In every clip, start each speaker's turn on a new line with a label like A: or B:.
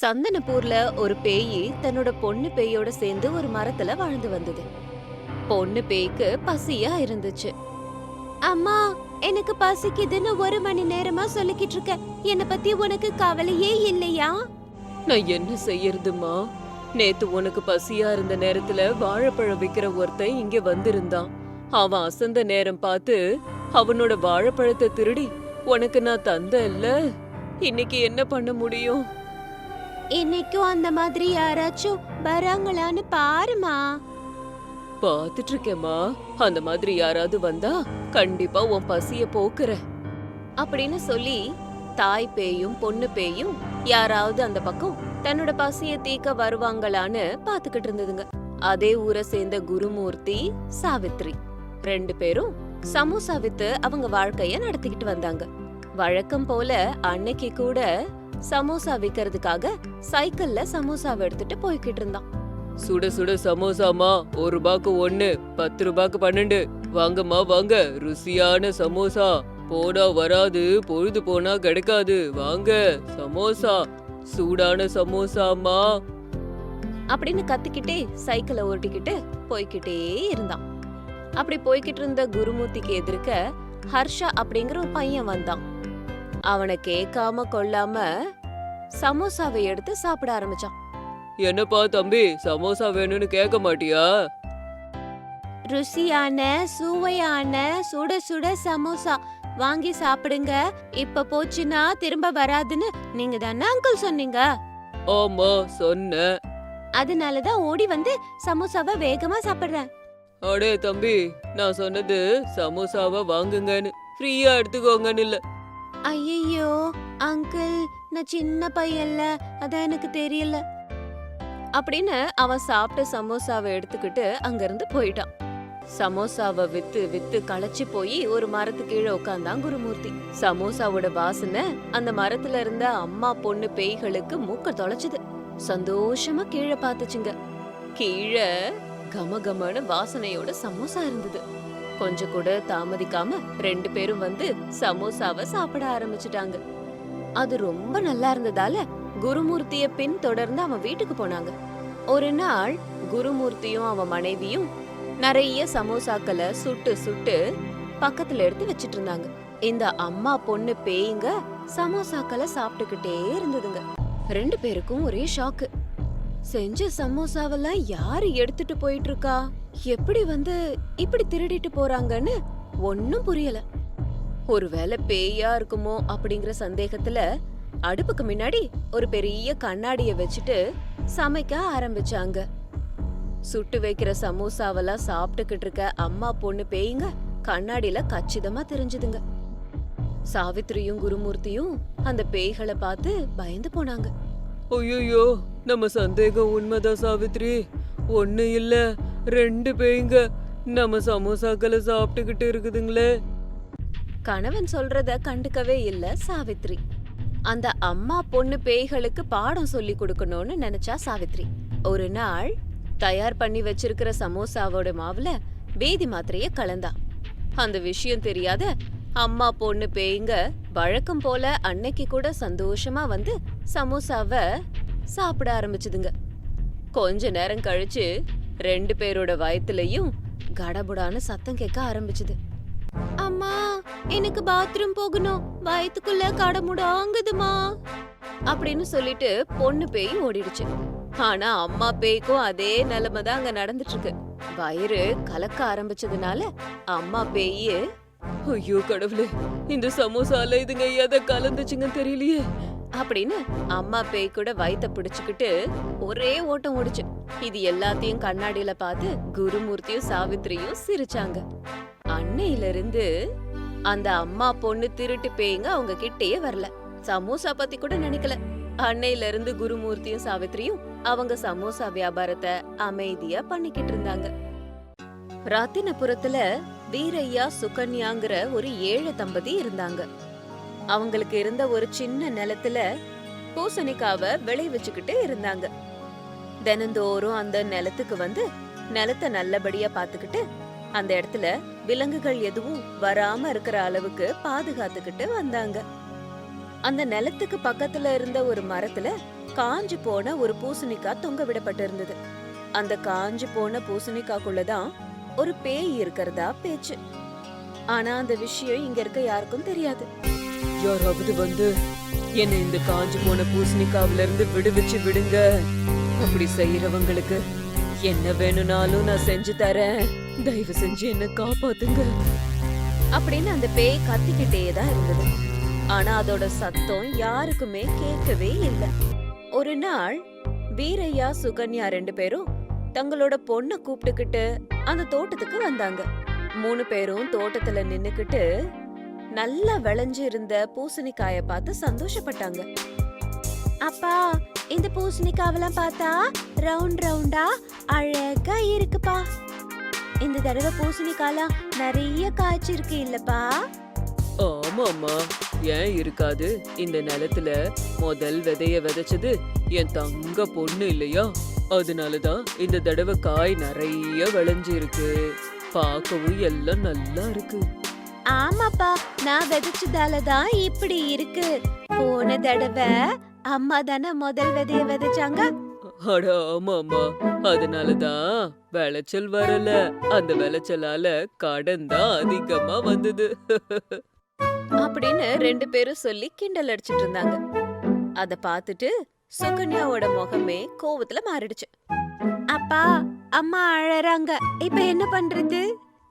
A: சந்தனப்பூர்ல ஒரு பேயி தன்னோட பொண்ணு பேயோட சேர்ந்து ஒரு மரத்துல வாழ்ந்து வந்தது. பொண்ணு பேய்க்கு பசியா இருந்துச்சு. அம்மா எனக்கு பசிக்குதுன்னு ஒரு மணி நேரமா சொல்லிக்கிட்டு இருக்க. என்ன பத்தி உனக்கு கவலையே இல்லையா? நான் என்ன செய்யறதுமா நேத்து உனக்கு பசியா இருந்த நேரத்துல வாழைப்பழம் விக்கிற ஒருத்தன் இங்க வந்திருந்தான். அவன் அசந்த நேரம் பார்த்து அவனோட வாழைப்பழத்தை திருடி உனக்கு நான் தந்தல்ல. இன்னைக்கு என்ன பண்ண முடியும்? இன்னைக்கும் அந்த மாதிரி யாராச்சும் வராங்களான்னு பாருமா பாத்துட்டு இருக்கேம்மா அந்த மாதிரி யாராவது வந்தா கண்டிப்பா உன் பசிய போக்குற அப்படின்னு சொல்லி தாய் பேயும் பொண்ணு பேயும் யாராவது அந்த பக்கம் தன்னோட பசிய தீக்க வருவாங்களான்னு பாத்துக்கிட்டு இருந்ததுங்க. அதே ஊரை சேர்ந்த குருமூர்த்தி சாவித்ரி ரெண்டு பேரும் சமோசா வித்து அவங்க வாழ்க்கைய நடத்திக்கிட்டு வந்தாங்க. வழக்கம் போல அன்னைக்கு கூட சமோசா விக்கிறதுக்காக சைக்கிள்ல சமோசாவை எடுத்துட்டு போய்கிட்டு இருந்தான். சுட சுட சமோசாமா ஒரு ரூபாய்க்கு ஒண்ணு பத்து ரூபாய்க்கு பன்னெண்டு. வாங்கம்மா வாங்க ருசியான சமோசா. போனா வராது பொழுது போனா கிடைக்காது. வாங்க சமோசா. சூடான சமோசாமா அப்படின்னு கத்திக்கிட்டே சைக்கிளை ஓட்டிக்கிட்டு போய்கிட்டே இருந்தான். அப்படி போய்கிட்டு இருந்த குருமூர்த்திக்கு எதிர்க்க ஹர்ஷா அப்படிங்கிற ஒரு பையன் வந்தான். அவனை கேட்காம கொள்ளாம சமோசாவை எடுத்து சாப்பிட ஆரம்பிச்சான். என்னப்பா தம்பி சமோசா வேணும்னு கேட்க மாட்டியா? ருசியான சுவையான சுட சுட சமோசா. வாங்கி சாப்பிடுங்க. இப்ப போச்சுன்னா திரும்ப வராதுன்னு நீங்க தானே அங்கிள் சொன்னீங்க? ஆமா சொன்னேன். அதனாலதான் ஓடி வந்து சமோசாவை வேகமா சாப்பிடுறேன். அடே தம்பி நான் சொன்னது சமோசாவை வாங்குங்கன்னு. ஃப்ரீயா எடுத்துக்கோங்கன்னு இல்ல. ஐயோ அங்கிள் நான் சின்ன பையன்ல அதான் எனக்கு தெரியல. அப்படின்னு அவன் சாப்பிட்ட சமோசாவை எடுத்துக்கிட்டு அங்கிருந்து போயிட்டான். சமோசாவை வித்து வித்து களைச்சு போய் ஒரு மரத்து கீழே உட்காந்தான் குருமூர்த்தி. சமோசாவோட வாசனை அந்த மரத்துல இருந்த அம்மா பொண்ணு பேய்களுக்கு மூக்க தொலைச்சது. சந்தோஷமா கீழே பாத்துச்சுங்க கீழே கமகமன்னு வாசனையோட சமோசா இருந்தது. கொஞ்சம் கூட தாமதிக்காம ரெண்டு பேரும் வந்து சமோசாவை சாப்பிட ஆரம்பிச்சிட்டாங்க. அது ரொம்ப நல்லா இருந்ததால குருமூர்த்திய பின் தொடர்ந்து அவன் வீட்டுக்கு போனாங்க. ஒரு நாள் குருமூர்த்தியும் அவன் மனைவியும் நிறைய சமோசாக்களை சுட்டு சுட்டு பக்கத்துல எடுத்து வச்சிட்டு இருந்தாங்க. இந்த அம்மா பொண்ணு பேய்ங்க சமோசாக்களை சாப்பிட்டுக்கிட்டே இருந்ததுங்க. ரெண்டு பேருக்கும் ஒரே ஷாக்கு செஞ்ச சமோசாவெல்லாம் யாரு எடுத்துட்டு போயிட்டு இருக்கா? எப்படி வந்து இப்படி திருடிட்டு போறாங்கன்னு ஒன்னும் புரியல. ஒருவேளை பேயா இருக்குமோ அப்படிங்கிற சந்தேகத்துல அடுப்புக்கு முன்னாடி ஒரு பெரிய கண்ணாடிய வச்சுட்டு சமைக்க ஆரம்பிச்சாங்க. சுட்டு வைக்கிற சமோசாவெல்லாம் சாப்பிட்டுக்கிட்டு இருக்க அம்மா பொண்ணு பேய்ங்க கண்ணாடியில கச்சிதமா தெரிஞ்சுதுங்க. சாவித்திரியும் குருமூர்த்தியும் அந்த பேய்களை பார்த்து பயந்து போனாங்க. ஐயோ நம்ம சந்தேகம் உண்மைதான் சாவித்ரி? ஒன்னு இல்ல ரெண்டு பேய்ங்க. நம்ம சமோசாக்களை சாப்பிட்டுக்கிட்டு இருக்குதுங்களே. கணவன் சொல்றத கண்டுக்கவே இல்ல சாவித்ரி. அந்த அம்மா பொண்ணு பேய்களுக்கு பாடம் சொல்லி கொடுக்கணும்னு நினைச்சா சாவித்ரி. ஒரு நாள் தயார் பண்ணி வச்சிருக்கிற சமோசாவோட மாவுல பேதி மாத்திரைய கலந்தா. அந்த விஷயம் தெரியாத அம்மா பொண்ணு பேய்ங்க வழக்கம் போல அன்னைக்கு கூட சந்தோஷமா வந்து சமோசாவை சாப்பிட ஆரம்பிச்சுதுங்க. கொஞ்ச நேரம் கழிச்சு ரெண்டு பேரோட வயத்துலயும் கடபுடான்னு சத்தம் கேட்க ஆரம்பிச்சுது. அம்மா எனக்கு பாத்ரூம் போகணும். வயித்துக்குள்ள கடமுடாங்குதுமா அப்படின்னு சொல்லிட்டு பொண்ணு பேய் ஓடிடுச்சு. ஆனா அம்மா பேய்க்கும் அதே நிலைமை தான் அங்க நடந்துட்டு இருக்கு வயிறு கலக்க ஆரம்பிச்சதுனால அம்மா பேய் ஐயோ கடவுளே இந்த சமோசால இதுங்க எதை கலந்துச்சுங்க தெரியலையே. அப்படின்னு அம்மா பேய் கூட வயித்த பிடிச்சுக்கிட்டு ஒரே ஓட்டம் ஓடிச்சு. இது எல்லாத்தையும் கண்ணாடியில பார்த்து குருமூர்த்தியும் சாவித்திரியும் சிரிச்சாங்க. அன்னையில இருந்து அந்த அம்மா பொண்ணு திருட்டு பேய்ங்க அவங்க கிட்டேயே வரல. சமோசா பத்தி கூட நினைக்கல. அன்னையில இருந்து குருமூர்த்தியும் சாவித்திரியும் அவங்க சமோசா வியாபாரத்தை அமைதியா பண்ணிக்கிட்டு இருந்தாங்க. ரத்தினபுரத்துல வீரையா சுகன்யாங்கிற ஒரு ஏழை தம்பதி இருந்தாங்க. அவங்களுக்கு இருந்த ஒரு சின்ன நிலத்துல பூசணிக்காவை விளைவிச்சுக்கிட்டு இருந்தாங்க. தினந்தோறும் அந்த நிலத்துக்கு வந்து நிலத்தை நல்லபடியா பாத்துக்கிட்டு அந்த இடத்துல விலங்குகள் எதுவும் வராம இருக்கிற அளவுக்கு பாதுகாத்துக்கிட்டு வந்தாங்க. அந்த நிலத்துக்கு பக்கத்துல இருந்த ஒரு மரத்துல காஞ்சு போன ஒரு பூசணிக்காய் தொங்க விடப்பட்டிருந்தது. அந்த காஞ்சு போன பூசணிக்காக்குள்ளதான் ஒரு பேய் இருக்கிறதா பேச்சு. ஆனா அந்த விஷயம் இங்க இருக்க யாருக்கும் தெரியாது.
B: யாராவது வந்து என்னை இந்த காஞ்சு போன பூசணிக்காவில இருந்து விடுவிச்சு விடுங்க. அப்படி செய்யறவங்களுக்கு என்ன வேணும்னாலும் நான் செஞ்சு தரேன். தயவு செஞ்சு என்ன காப்பாத்துங்க.
A: அப்படின்னு அந்த பேய் கத்திக்கிட்டே தான் இருந்தது. ஆனா அதோட சத்தம் யாருக்குமே கேட்கவே இல்லை. ஒரு நாள் வீரையா சுகன்யா ரெண்டு பேரும் தங்களோட பொண்ண கூப்பிட்டுக்கிட்டு அந்த தோட்டத்துக்கு வந்தாங்க. மூணு பேரும் தோட்டத்துல நின்னுக்கிட்டு நல்லா விளைஞ்சு இருந்த பூசணிக்காய பார்த்து சந்தோஷப்பட்டாங்க. அப்பா இந்த பூசணிக்காவெல்லாம் பார்த்தா ரவுண்ட் ரவுண்டா அழகா இருக்குப்பா. இந்த தடவை பூசணிக்காலாம் நிறைய காய்ச்சிருக்கு இல்லப்பா.
B: ஆமாமா ஏன் இருக்காது? இந்த நிலத்துல முதல் விதைய விதைச்சது என் தங்க பொண்ணு இல்லையா? அதனாலதான் இந்த தடவை காய் நிறைய விளைஞ்சு இருக்கு பார்க்கவும் எல்லாம் நல்லா இருக்கு.
A: ஆமாப்பா. நான் விதைச்சதால தான் இப்படி இருக்கு. போன தடவை அம்மா தானே முதல் விதைய விதைச்சாங்க.
B: அட ஆமாமா அதனாலதான் விளைச்சல் வரல. அந்த விளைச்சலால கடன் தான் அதிகமா வந்தது.
A: அப்படின்னு ரெண்டு பேரும் சொல்லி கிண்டல் அடிச்சிட்டு இருந்தாங்க. அத பார்த்துட்டு சுகன்யாவோட முகமே கோவத்துல மாறிடுச்சு. அப்பா அம்மா அழறாங்க. இப்ப என்ன பண்றது?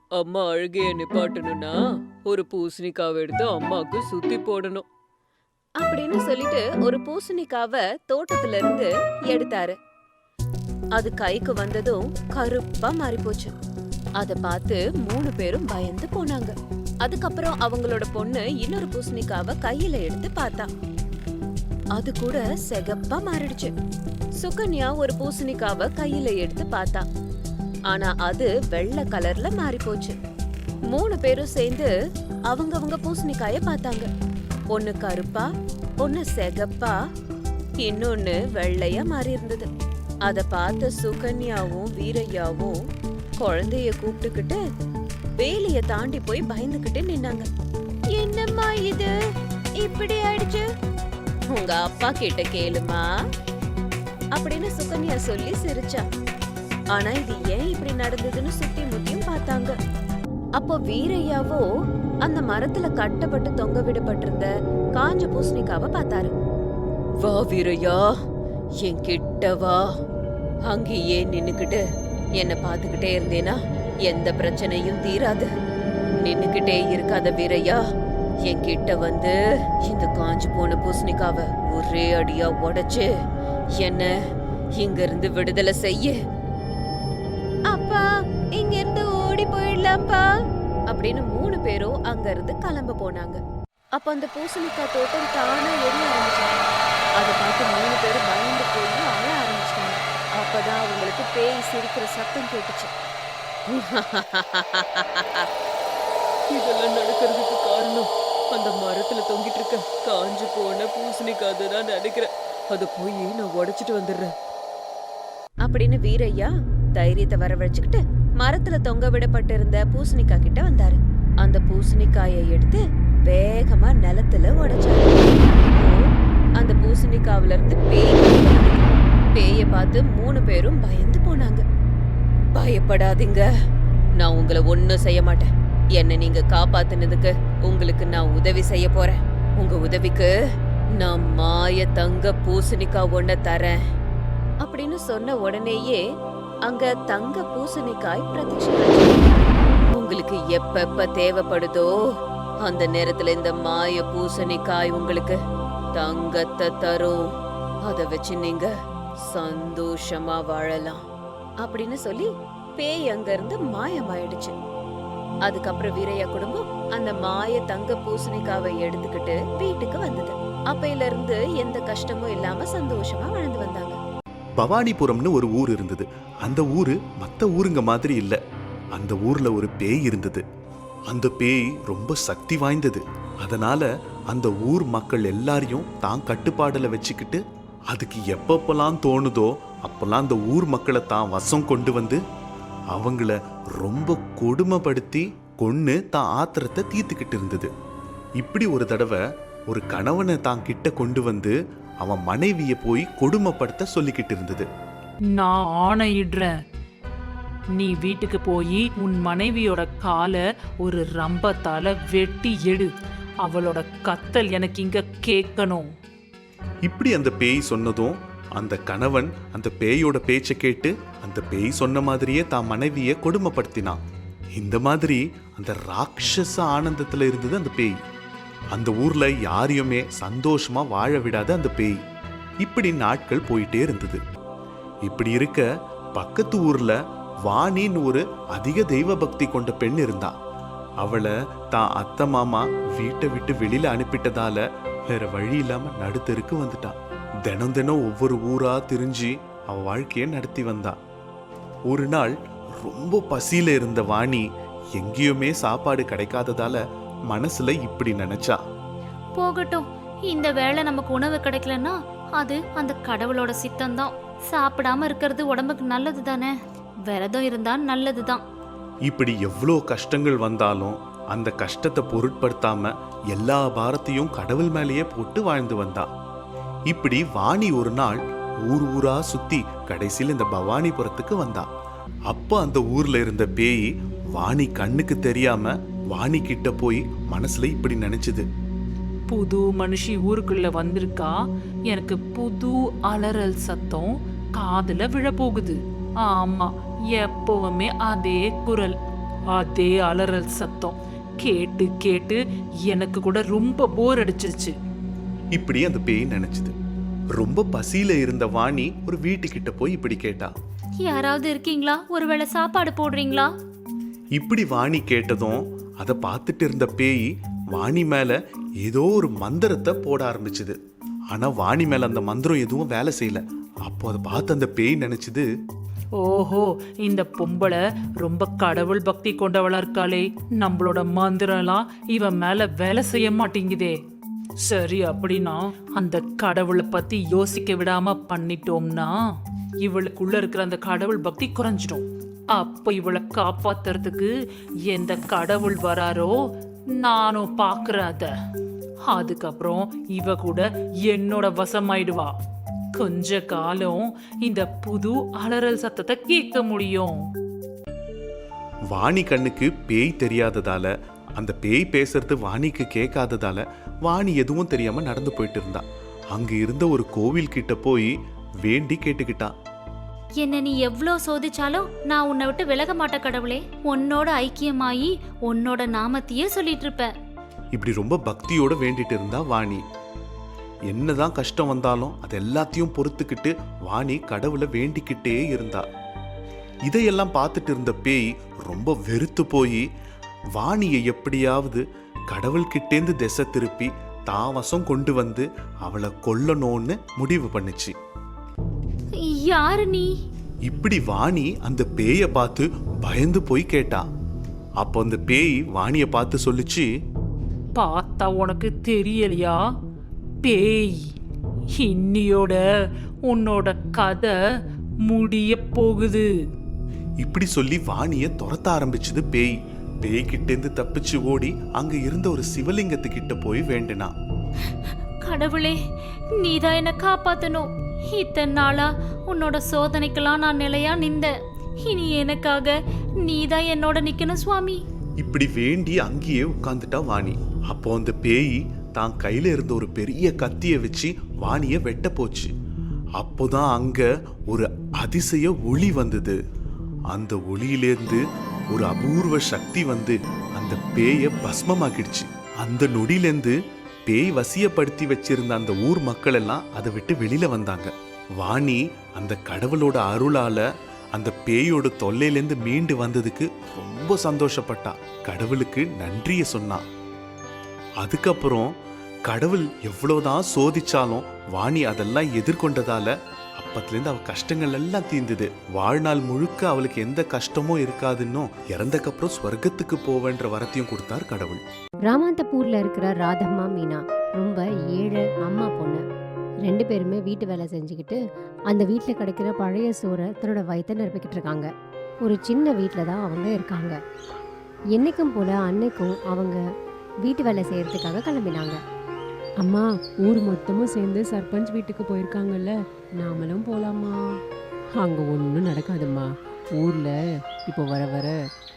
B: அம்மா அழுகைய நிப்பாட்டணும்னா ஒரு பூசணிக்காவை எடுத்து அம்மாக்கு சுத்தி போடணும்.
A: அப்படின்னு சொல்லிட்டு ஒரு பூசணிக்காவ தோட்டத்துல இருந்து எடுத்தாரு. அது கைக்கு வந்ததும் கருப்பா மாறி போச்சு அத பார்த்து மூணு பேரும் பயந்து போனாங்க. அதுக்கப்புறம் அவங்களோட பொண்ணு இன்னொரு பூசணிக்காவ கையில எடுத்து பார்த்தா. அது கூட செகப்பா மாறிடுச்சு. சுகன்யா ஒரு பூசணிக்காவ கையில எடுத்து பார்த்தா. ஆனா அது வெள்ளை கலர்ல மாறி போச்சு மூணு பேரும் சேர்ந்து அவங்கவங்க பூசணிக்காய பார்த்தாங்க. ஒன்னு கருப்பா ஒன்னு செகப்பா இன்னொன்னு வெள்ளையா மாறி இருந்தது. அத பார்த்த சுகன்யாவும் வீரையாவும் குழந்தைய கூப்பிட்டுக்கிட்டு வேலைய தாண்டி போய் பயந்துகிட்டு நின்னாங்க. என்னம்மா இது? இப்படி ஆயிடுச்சு? உங்க அப்பா கிட்ட கேளுமா. அப்படின்னு சுகன்யா சொல்லி சிரிச்சா. ஆனா இது ஏன் இப்படி நடந்ததுன்னு சுத்தி முத்தியும் பார்த்தாங்க. அப்போ வீரையாவோ அந்த மரத்துல கட்டப்பட்டு தொங்க விடப்பட்டிருந்த காஞ்ச பூசணிக்காவை பார்த்தாரு.
B: வா வீரையா என் கிட்ட வா. அங்கேயே நின்னுக்கிட்டு என்ன பாத்துக்கிட்டே இருந்தேனா எந்த பிரச்சனையும் தீராது. நின்னுக்கிட்டே இருக்காத வீரையா என் கிட்ட வந்து இந்த காஞ்சு போன பூசணிக்காவை ஒரே அடியா உடைச்சு என்ன இங்க இருந்து விடுதலை செய்ய.
A: அப்பா இங்க இருந்து ஓடி போயிடலாம்ப்பா. அப்படின்னு பேரும் அங்க இருந்து கிளம்ப போனாங்க. அப்ப அந்த பூசணிக்காய் தோட்டம் தானா எரிய ஆரம்பிச்சாங்க அதை பார்த்து மூணு பேரும் பயந்து போய் அழ ஆரம்பிச்சிட்டாங்க. அப்பதான் அவங்களுக்கு பேய் சிரிக்கிற சத்தம் கேட்டுச்சு.
B: இதெல்லாம் நடக்கிறதுக்கு காரணம். அந்த மரத்துல தொங்கிட்டு இருக்க காஞ்சு போன பூசணிக்காய் தான் நினைக்கிறேன். அதை போய் நான் உடைச்சிட்டு வந்துடுறேன்.
A: அப்படின்னு வீரையா தைரியத்தை வரவழைச்சுக்கிட்டு மரத்துல தொங்க விடப்பட்டிருந்த பூசணிக்காய் கிட்ட வந்தாரு. அந்த பூசணிக்காயை எடுத்து வேகமா நிலத்துல உடைச்சாரு. அந்த பூசணிக்காவில இருந்து பேய் பேய பார்த்து மூணு பேரும் பயந்து போனாங்க. பயப்படாதீங்க. நான் உங்களை ஒன்னும் செய்ய மாட்டேன். என்ன நீங்க காப்பாத்துனதுக்கு உங்களுக்கு நான் உதவி செய்ய போறேன். உங்க உதவிக்கு நான் மாய தங்க பூசணிக்காய் ஒன்ன தரேன். அப்படின்னு சொன்ன உடனேயே அங்க தங்க பூசணிக்காய் பிரத்யட்சமாச்சு உங்களுக்கு எப்பப்ப தேவைப்படுதோ அந்த நேரத்துல இந்த மாய பூசணிக்காய் உங்களுக்கு தங்கத்தை தரும். அத வச்சு நீங்க சந்தோஷமா வாழலாம். அப்படின்னு சொல்லி பேய் அங்க இருந்து மாயமாயிடுச்சு. அதுக்கப்புறம் வீரையா குடும்பம் அந்த மாய தங்க பூசணிக்காவை எடுத்துக்கிட்டு வீட்டுக்கு வந்தது. அப்பையில இருந்து எந்த கஷ்டமும் இல்லாம சந்தோஷமா வாழ்ந்து வந்தாங்க.
C: பவானிபுரம்னு ஒரு ஊர் இருந்தது. அந்த ஊரு மத்த ஊருங்க மாதிரி இல்லை. அந்த ஊர்ல ஒரு பேய் இருந்தது. அந்த பேய் ரொம்ப சக்தி வாய்ந்தது. அதனால அந்த ஊர் மக்கள் எல்லாரையும் தான் கட்டுப்பாடுல வச்சுக்கிட்டு அதுக்கு எப்பப்பெல்லாம் தோணுதோ அப்பெல்லாம் அந்த ஊர் மக்களை தான் வசம் கொண்டு வந்து அவங்கள ரொம்ப கொடுமைப்படுத்தி கொன்று தான் ஆத்திரத்தை தீர்த்துக்கிட்டு இருந்தது. இப்படி ஒரு தடவை ஒரு கணவனை தான் கிட்ட கொண்டு வந்து அவன் மனைவியை போய் கொடுமைப்படுத்த சொல்லிக்கிட்டு இருந்தது.
D: நான் ஆணையிடுறேன். நீ வீட்டுக்கு போய் உன் மனைவியோட காலை ஒரு ரம்பத்தால வெட்டி எடு. அவளோட கத்தல் எனக்கு இங்க கேட்கணும்.
C: இப்படி அந்த பேய் சொன்னதும் அந்த கணவன் அந்த பேயோட பேச்சை கேட்டு அந்த பேய் சொன்ன மாதிரியே தான் மனைவியை கொடுமைப்படுத்தினான். இந்த மாதிரி அந்த ராட்சச ஆனந்தத்தில் இருந்தது அந்த பேய். அந்த ஊர்ல யாரையுமே சந்தோஷமா வாழ விடாத அந்த பேய். இப்படி நாட்கள் போயிட்டே இருந்தது. இப்படி இருக்க பக்கத்து ஊர்ல வாணின்னு ஒரு அதிக தெய்வ பக்தி கொண்ட பெண் இருந்தா. அவளை தான் அத்தை மாமா வீட்டை விட்டு வெளியில அனுப்பிட்டதால வேற வழி இல்லாம நடுத்தருக்கு வந்துட்டான் தினம் தினம் ஒவ்வொரு ஊரா திரிஞ்சு அவ வாழ்க்கையை நடத்தி வந்தா. ஒரு நாள் ரொம்ப பசியில இருந்த வாணி எங்கேயுமே சாப்பாடு கிடைக்காததால மனசுல இப்படி நினைச்சா.
E: போகட்டும் இந்த வேளை நமக்கு உணவு கிடைக்கலன்னா அது அந்த கடவுளோட சித்தம்தான். சாப்பிடாம இருக்கிறது உடம்புக்கு நல்லது தானே விரதம் இருந்தா நல்லதுதான்.
C: இப்படி எவ்வளோ கஷ்டங்கள் வந்தாலும் அந்த கஷ்டத்தை பொருட்படுத்தாம எல்லா பாரத்தையும் கடவுள் மேலேயே போட்டு வாழ்ந்து வந்தா. இப்படி வாணி ஒரு நாள் ஊர் ஊரா சுத்தி கடைசியில் இந்த பவானிபுரத்துக்கு வந்தா. அப்போ அந்த ஊர்ல இருந்த பேய் வாணி கண்ணுக்கு தெரியாம வாணி கிட்ட போய் மனசுல இப்படி நினைச்சுது.
D: புது மனுஷி ஊருக்குள்ள வந்திருக்கா எனக்கு புது அலறல் சத்தம் காதுல விழப்போகுது. ஆமா எப்பவுமே அதே குரல் அதே அலறல் சத்தம். கேட்டு கேட்டு எனக்கு கூட ரொம்ப போர் அடிச்சிருச்சு.
C: இப்படி அந்த பேய் நினைச்சுது. ரொம்ப பசியில இருந்த வாணி ஒரு வீட்டுக்கிட்ட போய் இப்படி கேட்டா.
E: யாராவது இருக்கீங்களா? ஒருவேளை சாப்பாடு போடுறீங்களா?
C: இப்படி வாணி கேட்டதும் அதை பார்த்துட்டு இருந்த பேய் வாணி மேல ஏதோ ஒரு மந்திரத்தை போட ஆரம்பிச்சுது. ஆனா வாணி மேல அந்த மந்திரம் எதுவும் வேலை செய்யல. அப்போ அதை பார்த்து அந்த பேய் நினைச்சுது
D: ஓஹோ இந்த பொம்பளை ரொம்ப கடவுள் பக்தி கொண்டவளா இருக்காளே. நம்மளோட மந்திரம்லாம் இவன் மேல வேலை செய்ய மாட்டேங்குதே. சரி அப்படின்னா அந்த கடவுளை பத்தி யோசிக்க விடாம பண்ணிட்டோம்னா இவளுக்குள்ள இருக்கிற அந்த கடவுள் பக்தி குறைஞ்சிடும். அப்ப இவளை காப்பாத்துறதுக்கு எந்த கடவுள் வராரோ நானும் பாக்குறேன் அத. அதுக்கப்புறம் இவ கூட என்னோட வசமாயிடுவா. கொஞ்ச காலம் இந்த புது அலறல் சத்தத்தை கேட்க முடியும்.
C: வாணி கண்ணுக்கு பேய் தெரியாததால அந்த பேய் பேசுறது வாணிக்கு கேட்காததால வாணி எதுவும் தெரியாம நடந்து போயிட்டு இருந்தா. அங்க இருந்த ஒரு கோவில் கிட்ட போய் வேண்டி கேட்டுக்கிட்டா.
E: என்ன நீ எவ்வளோ சோதிச்சாலும் நான் உன்னை விட்டு விலக மாட்ட கடவுளே. உன்னோட ஐக்கியமாயி உன்னோட நாமத்தையே சொல்லிட்டு இருப்ப.
C: இப்படி ரொம்ப பக்தியோட வேண்டிட்டு இருந்தா வாணி. என்னதான் கஷ்டம் வந்தாலும் அது எல்லாத்தையும் பொறுத்துக்கிட்டு வாணி கடவுளை வேண்டிக்கிட்டே இருந்தா. இதையெல்லாம் பார்த்துட்டு இருந்த பேய் ரொம்ப வெறுத்து போய் வாணியை எப்படியாவது கடவுள்கிட்டேந்து திசை திருப்பி தாவசம் கொண்டு வந்து அவளை கொல்லணும்னு முடிவு பண்ணுச்சு.
E: யாரு நீ?
C: இப்படி வாணி அந்த பேயை பார்த்து பயந்து போய் கேட்டா. அப்போ அந்த பேய் வாணியை பார்த்து சொல்லுச்சு
D: பார்த்தா உனக்கு தெரியலையா? பேய். இன்னியோட உன்னோட கதை முடிய போகுது.
C: இப்படி சொல்லி வாணிய துரத்த ஆரம்பிச்சது பேய். பேய்கிட்டேந்து தப்பிச்சு ஓடி அங்க இருந்த ஒரு சிவலிங்கத்துக்கிட்ட போய் வேண்டினா.
E: கடவுளே நீதான் என்ன காப்பாத்தணும். இத்தனை நாளா உன்னோட சோதனைக்கெல்லாம் நான் நிலையா நிந்த இனி எனக்காக நீதான் என்னோட நிக்கணும் சுவாமி.
C: இப்படி வேண்டி அங்கேயே உட்கார்ந்துட்டா வாணி. அப்போ அந்த பேய் தான் கையில இருந்த ஒரு பெரிய கத்தியை வச்சு வாணிய வெட்ட போச்சு. அப்போதான் அங்க ஒரு அதிசய ஒளி வந்தது. அந்த ஒளியிலேருந்து ஒரு அபூர்வ சக்தி வந்து அந்த பேயை பஸ்மமாக்கிடுச்சு. அந்த நொடியிலேருந்து பேய் வசியப்படுத்தி வச்சிருந்த அந்த ஊர் மக்கள் எல்லாம் அதை விட்டு வெளியில வந்தாங்க. வாணி அந்த கடவுளோட அருளால அந்த பேயோட தொல்லையிலேருந்து மீண்டு வந்ததுக்கு ரொம்ப சந்தோஷப்பட்டா. கடவுளுக்கு நன்றியை சொன்னான் அதுக்கப்புறம் கடவுள் எவ்வளவுதான் சோதிச்சாலும் வாணி அதெல்லாம் எதிர்கொண்டதால அப்பத்துலேருந்து அவள் கஷ்டங்கள் எல்லாம் தீர்ந்தது வாழ்நாள் முழுக்க அவளுக்கு எந்த கஷ்டமும் இருக்காதுன்னும் இறந்தக்கப்புறம் ஸ்வர்க்கத்துக்கு போவேன்ற வரத்தையும் கொடுத்தார் கடவுள்.
F: ராமாந்தப்பூர்ல இருக்கிற ராதம்மா மீனா ரொம்ப ஏழை அம்மா பொண்ணு ரெண்டு பேருமே வீட்டு வேலை செஞ்சுக்கிட்டு அந்த வீட்டில் கிடைக்கிற பழைய சோறை தன்னோட வயித்தை நிரப்பிக்கிட்டு இருக்காங்க. ஒரு சின்ன வீட்டில் தான் அவங்க இருக்காங்க. என்னைக்கும் போல அன்னைக்கும் அவங்க வீட்டு வேலை செய்யறதுக்காக கிளம்பினாங்க. அம்மா ஊர் மொத்தமும் சேர்ந்து சர்பஞ்ச் வீட்டுக்கு போயிருக்காங்கல்ல நாமளும் போலாமா? அங்கே ஒன்றும் நடக்காதும்மா. ஊரில் இப்போ வர வர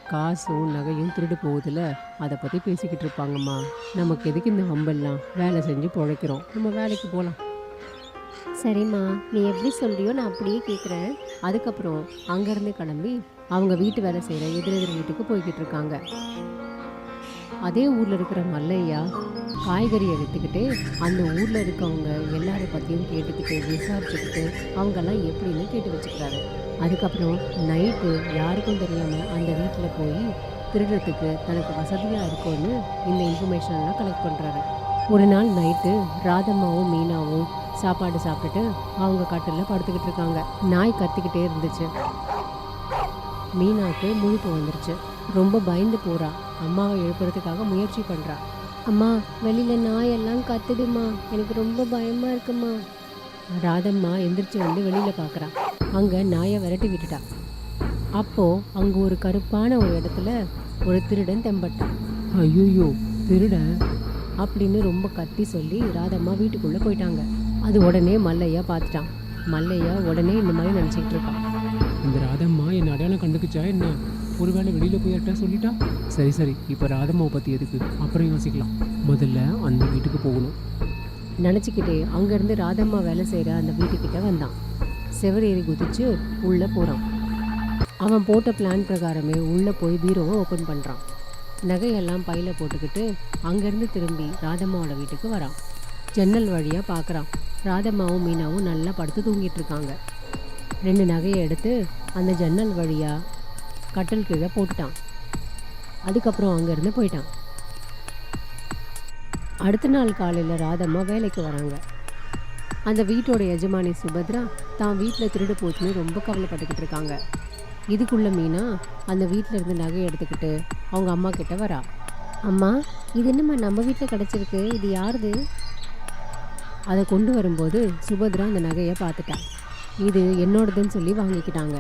F: காசும் நகையும் திருடு போகுதுல அதை பற்றி பேசிக்கிட்டு இருப்பாங்கம்மா. நமக்கு எதுக்கு இந்த ஹம்பெல்லாம்? வேலை செஞ்சு பிழைக்கிறோம். நம்ம வேலைக்கு போகலாம் சரிம்மா நீ எப்படி சொல்றியோ நான் அப்படியே கேட்குறேன் அதுக்கப்புறம் அங்கேருந்து கிளம்பி அவங்க வீட்டு வேலை செய்கிற எதிரெதிர் வீட்டுக்கு போய்கிட்டு இருக்காங்க. அதே ஊரில் இருக்கிற மல்லையா காய்கறியை விற்றுக்கிட்டு அந்த ஊரில் இருக்கவங்க எல்லாரை பற்றியும் கேட்டுக்கிட்டு விசாரிச்சுக்கிட்டு அவங்கெல்லாம் எப்படின்னு கேட்டு வச்சுக்கிறாரு. அதுக்கப்புறம் நைட்டு யாருக்கும் தெரியாமல் அந்த வீட்டில் போய் திருடுறதுக்கு தனக்கு வசதியாக இருக்கும்னு இந்த இன்ஃபர்மேஷன்லாம் கலெக்ட் பண்ணுறாரு ஒரு நாள் நைட்டு ராதம்மாவும் மீனாவும் சாப்பாடு சாப்பிட்டுட்டு அவங்க கட்டிலில் படுத்துக்கிட்டு இருக்காங்க. நாய் கத்திக்கிட்டே இருந்துச்சு. மீனாவுக்கு முழுப்பு வந்துருச்சு. ரொம்ப பயந்து போறா. அம்மாவை எழுப்புறதுக்காக முயற்சி பண்றா. அம்மா வெளியில நாயெல்லாம் கத்துதுமா எனக்கு ரொம்ப பயமா இருக்குமா ராதம்மா எந்திரிச்சு வந்து வெளியில பார்க்கறா அங்க நாயை விரட்டி விட்டுட்டா. அப்போ அங்க ஒரு கருப்பான ஒரு இடத்துல ஒரு திருடன் தெம்பட்டான் ஐயோ திருடன் அப்படின்னு ரொம்ப கத்தி சொல்லி ராதம்மா வீட்டுக்குள்ள போயிட்டாங்க. அது உடனே மல்லையா பார்த்துட்டான் மல்லையா உடனே இந்த மாதிரி நினச்சிக்கிட்டு இருக்கான்
G: இந்த ராதம்மா என் அடையாளம் கண்டுக்குச்சா என்ன? ஒருவேளை வெளியில் போய் யார்ட்டா சொல்லிட்டா? சரி சரி. இப்போ ராதம்மாவை பற்றி எதுக்கு? அப்புறம் யோசிக்கலாம். முதல்ல அந்த வீட்டுக்கு போகணும்.
F: நினச்சிக்கிட்டே அங்கேருந்து ராதம்மா வேலை செய்கிற அந்த வீட்டுக்கிட்ட வந்தான். செவரேறி குதிச்சு உள்ளே போகிறான் அவன் போட்ட பிளான் பிரகாரமே உள்ளே போய் பீரோவை ஓப்பன் பண்ணுறான் நகையெல்லாம் பையில் போட்டுக்கிட்டு அங்கேருந்து திரும்பி ராதம்மாவோட வீட்டுக்கு வரான். ஜன்னல் வழியாக பார்க்குறான் ராதம்மாவும் மீனாவும் நல்லா படுத்து தூங்கிட்டு இருக்காங்க. ரெண்டு நகையை எடுத்து அந்த ஜன்னல் வழியாக கட்டில் கீழே போட்டுட்டான். அதுக்கப்புறம் அங்கேருந்து போயிட்டான். அடுத்த நாள் காலையில் ராதம்மா வேலைக்கு வராங்க. அந்த வீட்டோட எஜமானி சுபத்ரா தான் வீட்டில் திருடு போச்சுன்னு ரொம்ப கவலைப்பட்டுக்கிட்டு இருக்காங்க. இதுக்குள்ள மீனா அந்த வீட்டில் இருந்து நகை எடுத்துக்கிட்டு அவங்க அம்மா கிட்ட வரா. அம்மா இது என்னம்மா நம்ம வீட்டில் கிடச்சிருக்கு? இது யாருது? அதை கொண்டு வரும்போது சுபத்ரா அந்த நகையை பார்த்துட்டா. இது என்னோடதுன்னு சொல்லி வாங்கிக்கிட்டாங்க.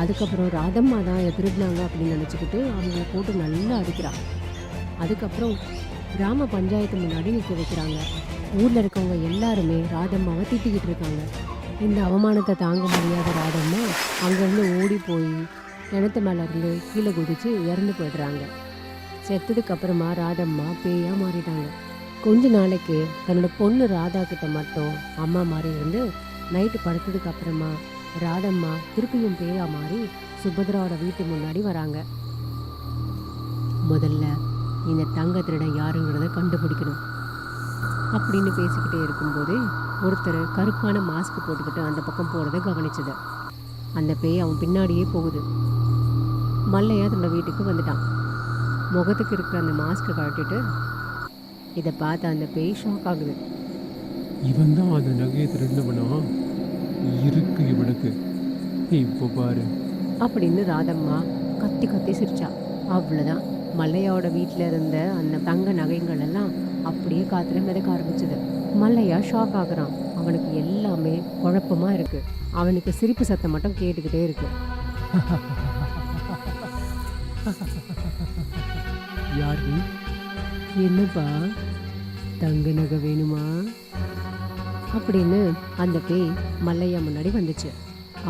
F: அதுக்கப்புறம் ராதம்மா தான் இதை திருடினாங்க அப்படின்னு நினச்சிக்கிட்டு அவங்கள போட்டு நல்லா அடிக்கிறா அதுக்கப்புறம் கிராம பஞ்சாயத்து முன்னாடி நிற்க வைக்கிறாங்க. ஊரில் இருக்கவங்க எல்லாருமே ராதம்மாவை திட்டிக்கிட்டு இருக்காங்க. இந்த அவமானத்தை தாங்க முடியாத ராதம்மா அங்கேருந்து ஓடி போய் கிணத்து மேலேருந்து கீழே குதித்து இறந்து போயிடுறாங்க. செத்ததுக்கு அப்புறமா ராதம்மா பேயாக மாறிட்டாங்க. கொஞ்ச நாளைக்கு தன்னோட பொண்ணு ராதா கிட்ட மட்டும் அம்மா மாதிரி இருந்து நைட்டு படுத்ததுக்கு அப்புறமா ராதம்மா திருப்பியும் பேயா மாறி சுபத்ராவோட வீட்டு முன்னாடி வராங்க. முதல்ல இந்த தங்க திருடன் யாருங்கிறத கண்டுபிடிக்கணும். அப்படின்னு பேசிக்கிட்டே இருக்கும்போது ஒருத்தர் கருப்பான மாஸ்க் போட்டுக்கிட்டு அந்த பக்கம் போகிறத கவனிச்சது. அந்த பேய் அவன் பின்னாடியே போகுது. மல்லையா தன்னோட வீட்டுக்கு வந்துட்டான். முகத்துக்கு இருக்கிற அந்த மாஸ்க்கை கழட்டிட்டு இதை பார்த்து அந்த பேய் ஷாக் ஆகுது.
G: இவன் தான் அந்த நகையை திருடினவனா? இருக்கு இவனுக்கு இப்போ பாரு.
F: அப்படின்னு ராதம்மா கத்தி கத்தி சிரிச்சா. அவ்வளோதான் மல்லையாவோட வீட்டில் இருந்த அந்த தங்க நகைகள் எல்லாம் அப்படியே காத்துல மிதக்க ஆரம்பிச்சது. மல்லையா ஷாக் ஆகுறான். அவனுக்கு எல்லாமே குழப்பமா இருக்கு. அவனுக்கு சிரிப்பு சத்தம் மட்டும் கேட்டுக்கிட்டே இருக்கு.
G: யார்?
F: என்னப்பா? தங்க நகை வேணுமா? அப்படின்னு அந்த பேய் மல்லையா முன்னாடி வந்துச்சு.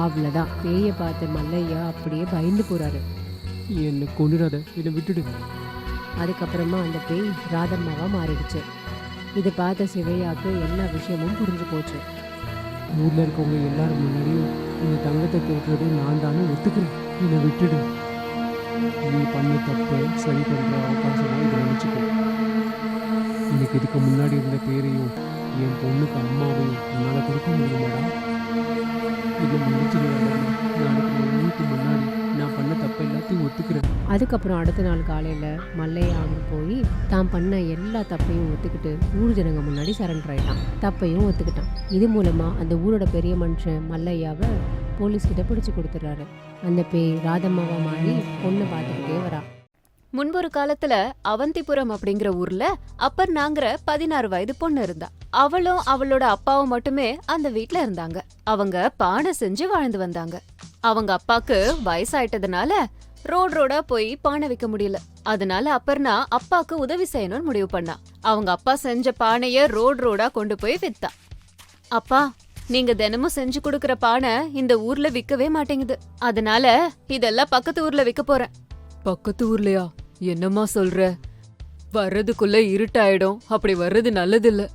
F: அவ்வளோதான் பேயை பார்த்து மல்லையா அப்படியே பயந்து போறாரு.
G: என்னை கொண்டுடாத என்னை விட்டுடு.
F: அதுக்கப்புறமா அந்த பேய் ராதம்மாவா மாறிடுச்சு. இது பார்த்த சிவையாக்கு எல்லா விஷயமும் புரிஞ்சு போச்சு.
G: ஊரில் இருக்கவங்க எல்லாரும் முன்னாடியும் இந்த தங்கத்தை கேட்கறது நான் தானே ஒத்துக்கிறேன். என்னை விட்டுடு. நீ பண்ண தப்ப சரி பண்ணுற அவகாசமா இதை நினச்சிக்கோ. எனக்கு இதுக்கு முன்னாடி இருந்த பேரையும் என் பொண்ணுக்கு அம்மாவையும் என்னால் கொடுக்க முடியுமாடா? இதை முடிச்சிருவாங்க நாளைக்கு ஊருக்கு முன்னாடி நான் பண்ண தப்பு எல்லாத்தையும் ஒத்துக்கிறேன்.
F: அதுக்கப்புறம் அடுத்த நாள் காலையில் மல்லையா அங்கே போய் தான் பண்ண எல்லா தப்பையும் ஒத்துக்கிட்டு ஊர் ஜனங்க முன்னாடி சரண்டர் ஆகிட்டான் தப்பையும் ஒத்துக்கிட்டான். இது மூலமாக அந்த ஊரோட பெரிய மனுஷன் மல்லையாவை போலீஸ்கிட்ட பிடிச்சி கொடுத்துட்றாரு. அந்த பேய் ராதம்மாவை மாறி பொண்ணை பார்த்துக்கிட்டே வரா.
A: முன்பொரு காலத்துல அவந்திபுரம் அப்படிங்கிற ஊர்ல அப்பர்னாங்கிற பதினாறு வயது பொண்ணு இருந்தா. அவளும் அவளோட அப்பாவும் மட்டுமே அந்த வீட்ல இருந்தாங்க. அவங்க பானை செஞ்சு வாழ்ந்து வந்தாங்க. அவங்க அப்பாக்கு வயசாயிட்டதுனால ரோடு ரோடா போய் பானை வைக்க முடியல.
B: அதனால அப்பர்னா அப்பாக்கு உதவி செய்யணும்னு முடிவு பண்ணா. அவங்க அப்பா செஞ்ச பானைய ரோடு ரோடா கொண்டு போய் வித்தா. அப்பா நீங்க தினமும் செஞ்சு கொடுக்கற பானை இந்த ஊர்ல விக்கவே மாட்டேங்குது. அதனால இதெல்லாம் பக்கத்து ஊர்ல விக்க போறேன். பக்கத்து ஊர்லயா? என்னம்மா சொல்ற? வர்றதுக்குள்ள இருட்டாயிடும். அப்படி வர்றது நல்லதில்ல.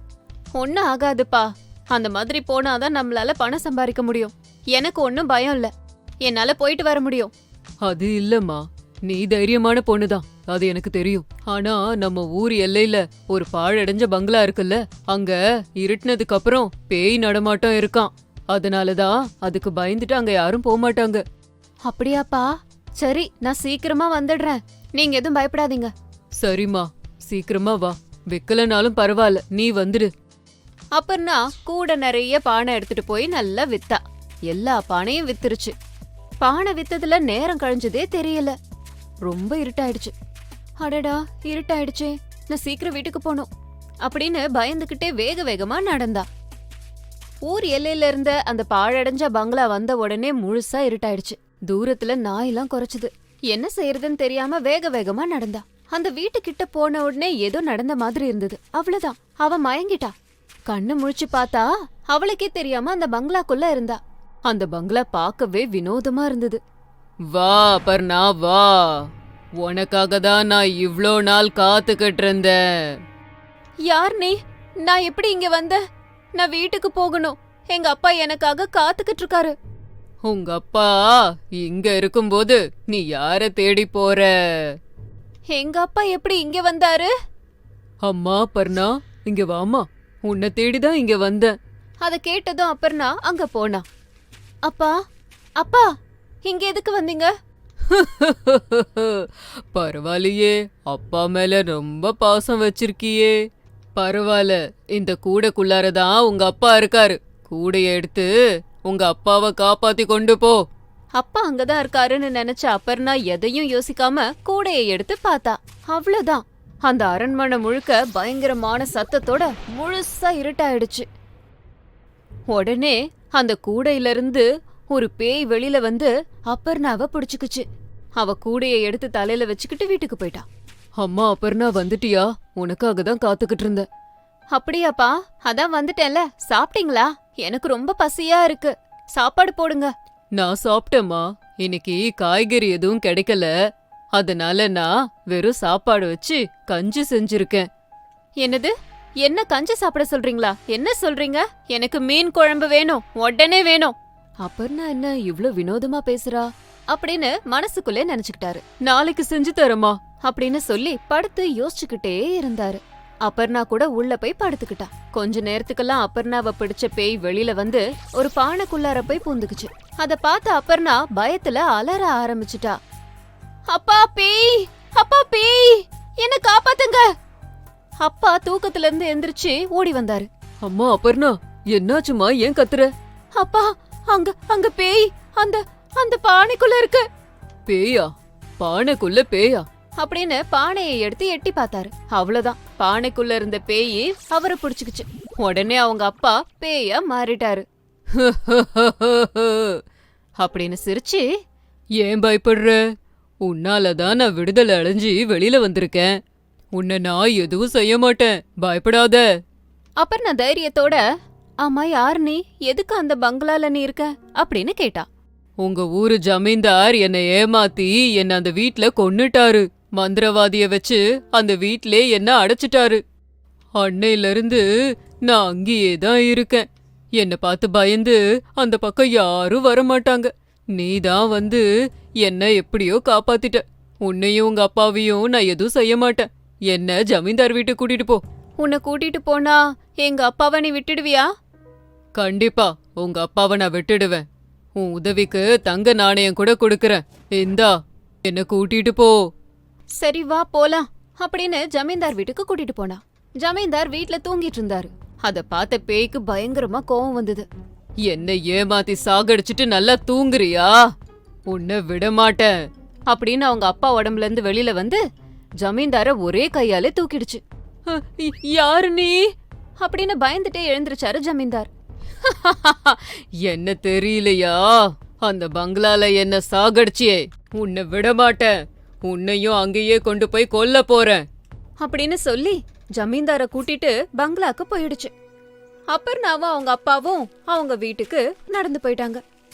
B: ஒன்னும் ஆகாதுப்பா. அந்த மாதிரி போனாதான் நம்மளால பணம் சம்பாதிக்க முடியும். எனக்கு ஒன்னும் பயம் இல்ல. என்னால போயிட்டு வர முடியும். அது இல்லம்மா. நீ தைரியமான பொண்ணுதான். அது எனக்கு தெரியும். ஆனா நம்ம ஊர் எல்லையில ஒரு பாழடைஞ்ச பங்களா இருக்குல்ல அங்க இருட்டுனதுக்கு அப்புறம் பேய் நடமாட்டம் இருக்கான் அதனாலதான் அதுக்கு பயந்துட்டு அங்க யாரும் போக மாட்டாங்க அப்படியாப்பா? சரி நான் சீக்கிரமா வந்துடுறேன். நீங்க எதுவும் பயப்படாதீங்க. சரிம்மா சீக்கிரமா வா. விக்கலனாலும் பரவாயில்ல நீ வந்துடு. அப்புறம்னா கூட நிறைய பானை எடுத்துட்டு போய் நல்லா வித்தா. எல்லா பானையும் வித்துருச்சு. பானை வித்ததுல நேரம் கழிஞ்சதே தெரியல. ரொம்ப இருட்டாயிடுச்சு. அடடா இருட்டாயிடுச்சே. நான் சீக்கிரம் வீட்டுக்கு போகணும். அப்படின்னு பயந்துகிட்டே வேக வேகமா நடந்தா. ஊர் எல்லையில இருந்த அந்த பாழடைஞ்ச பங்களா வந்த உடனே முழுசா இருட்டாயிடுச்சு. தூரத்துல நாயெல்லாம் குறைச்சுது. என்ன செய்யறதுன்னு தெரியாம வேக வேகமா நடந்தா. அந்த வீட்டுக்கிட்ட போன உடனே ஏதோ நடந்த மாதிரி இருந்தது. அவ்வளவுதான். அவ மயங்கிட்டா. கண்ணு முழிச்சு பார்த்தா அவளுக்கே தெரியாம அந்த பங்களாக்குள்ள இருந்தா. அந்த பங்களா பார்க்கவே வினோதமா இருந்தது. வா பர்ணா வா. உனக்காக தான் நான் இவ்ளோ நாள் காத்துக்கிட்டு இருந்தேன். யார் நீ? நான் எப்படி இங்க வந்த? நான் வீட்டுக்கு போகணும். எங்க அப்பா எனக்காக காத்துக்கிட்டு இருக்காரு. உங்க அப்பா இங்க இருக்கும்போது நீ யார தேடி போற? எங்க அப்பா எப்படி இங்க வந்தாரு? அம்மா பர்ணா இங்க வாமா உன்னை தேடிதான் இங்க வந்தேன். அத கேட்டதும் அப்பர்ணா அங்க போனா. அப்பா அப்பா இங்க எதுக்கு வந்தீங்க? பரவாயில்லையே அப்பா மேல ரொம்ப பாசம் வச்சிருக்கியே. பரவாயில்ல இந்த கூடைக்குள்ளாரதான் உங்க அப்பா இருக்காரு. கூடைய எடுத்து உங்க அப்பாவை காப்பாத்தி கொண்டு போ. அப்பா அங்கதான் இருக்காருன்னு நினைச்ச அப்பர்ணா எதையும் யோசிக்காம கூடையை எடுத்து பார்த்தா. அவ்வளவுதான். அந்த அரண்மனை முழுக்க பயங்கரமான சத்தத்தோட முழுசா இருட்டாயிடுச்சு. உடனே அந்த கூடையில இருந்து ஒரு பேய் வெளியில வந்து அப்பர்ணாவ பிடிச்சுக்குச்சு. அவ கூடையை எடுத்து தலையில வச்சுக்கிட்டு வீட்டுக்கு போயிட்டா. அம்மா அப்பர்ணா வந்துட்டியா? உனக்காக தான் காத்துக்கிட்டு இருந்த அப்படியாப்பா அதான் வந்துட்டேன்ல. சாப்பிட்டீங்களா? எனக்கு ரொம்ப பசியா இருக்கு. சாப்பாடு போடுங்க. நான் சாப்பிட்டேம்மா. இன்னைக்கு காய்கறி எதுவும் கிடைக்கல. அதனால நான் வெறும் சாப்பாடு வச்சு கஞ்சி செஞ்சிருக்கேன். என்னது? என்ன கஞ்சி சாப்பிட சொல்றீங்களா? என்ன சொல்றீங்க? எனக்கு மீன் குழம்பு வேணும். உடனே வேணும். அப்பர்னா என்ன? இவ்ளோ வினோதமா பேசுறா. அப்படின்னு மனசுக்குள்ளே நினைச்சுக்கிட்டாரு. நாளைக்கு செஞ்சு தரமா அப்படின்னு சொல்லி படுத்து யோசிச்சுக்கிட்டே இருந்தாரு. அப்பர்ணா கூட உள்ள போய் படுத்துக்கிட்டா கொஞ்ச நேரத்துக்கெல்லாம் அப்பர்ணாவை பிடிச்ச பேய் வெளியில வந்து ஒரு பானைக்குள்ளார போய் பூந்துக்குச்சு. அத பார்த்த அப்பர்ணா பயத்துல அலற ஆரம்பிச்சிட்டா. அப்பா பேய்! அப்பா பேய்! என்ன காப்பாத்துங்க! அப்பா தூக்கத்துல இருந்து எந்திரிச்சு ஓடி வந்தாரு. அம்மா அப்பர்ணா என்னாச்சுமா ஏன் கத்துற? அப்பா அங்க அங்க பேய்! அந்த அந்த பானைக்குள்ள இருக்கு. பேயா? பானைக்குள்ள பேயா? அப்படின்னு பானையை எடுத்து எட்டி பார்த்தாரு. அவ்வளவுதான். பானைக்குள்ள இருந்த பேயி அவரை புடிச்சுக்குச்சு. உடனே அவங்க அப்பா பேயா மாறிட்டாரு. அப்படின்னு சிரிச்சு ஏன் பயப்படுற? உன்னாலதான் நான் விடுதலை அடைஞ்சு வெளியில வந்திருக்கேன். உன்னை நான் எதுவும் செய்ய மாட்டேன். பயப்படாத. அப்புறம் நான் தைரியத்தோட ஆமா யார் நீ? எதுக்கு அந்த பங்களால நீ இருக்க? அப்படின்னு கேட்டா. உங்க ஊரு ஜமீன்தார் என்னை ஏமாத்தி என்னை அந்த வீட்ல கொன்னுட்டாரு. மந்திரவாதிய வச்சு அந்த வீட்லே என்ன அடைச்சிட்டாரு? அன்னையில இருந்து நான் அங்கேயே தான் இருக்கேன். என்ன பார்த்து பயந்து அந்த பக்கம் யாரும் வர மாட்டாங்க நீ தான் வந்து என்ன எப்படியோ காப்பாத்திட்ட. உன்னையும் உங்க அப்பாவையும் நான் எதுவும் செய்ய மாட்டேன். என்ன ஜமீன்தார் வீட்டுக்கு கூட்டிட்டு போ. உன்னை கூட்டிட்டு போனா எங்க அப்பாவை நீ விட்டுடுவியா? கண்டிப்பா உங்க அப்பாவை நான் விட்டுடுவேன். உன் உதவிக்கு தங்க நாணயம் கூட கொடுக்கறேன். இந்தா என்ன கூட்டிட்டு போ. சரி வா போலாம் அப்படின்னு ஜமீன்தார் வீட்டுக்கு கூட்டிட்டு போனா. ஜமீன்தார் வீட்ல தூங்கிட்டு இருந்தாரு. அத பார்த்த பேய்க்கு பயங்கரமா கோவம் வந்தது. என்ன ஏமாத்தி சாகடிச்சிட்டு நல்லா தூங்குறியா? உன்னை விட மாட்டேன் அப்படின்னு அவங்க அப்பா உடம்புல இருந்து வெளியில வந்து ஜமீன்தார ஒரே கையாலே தூக்கிடுச்சு. "அ, ய- யாரு நீ? அப்படின்னு பயந்துட்டே எழுந்திருச்சாரு ஜமீன்தார். என்ன தெரியலையா? அந்த பங்களால என்ன சாகடிச்சியே. உன்னை விட மாட்டேன் உன்னையும் அங்கேயே கொண்டு போய் கொல்ல போறேன்.
A: அப்படின்னு சொல்லி ஜமீன்தார கூட்டிட்டு பங்களாக்கு போயிடுச்சு. அப்பர்ணாவும் அவங்க அப்பாவும் அவங்க வீட்டுக்கு நடந்து போயிட்டாங்க.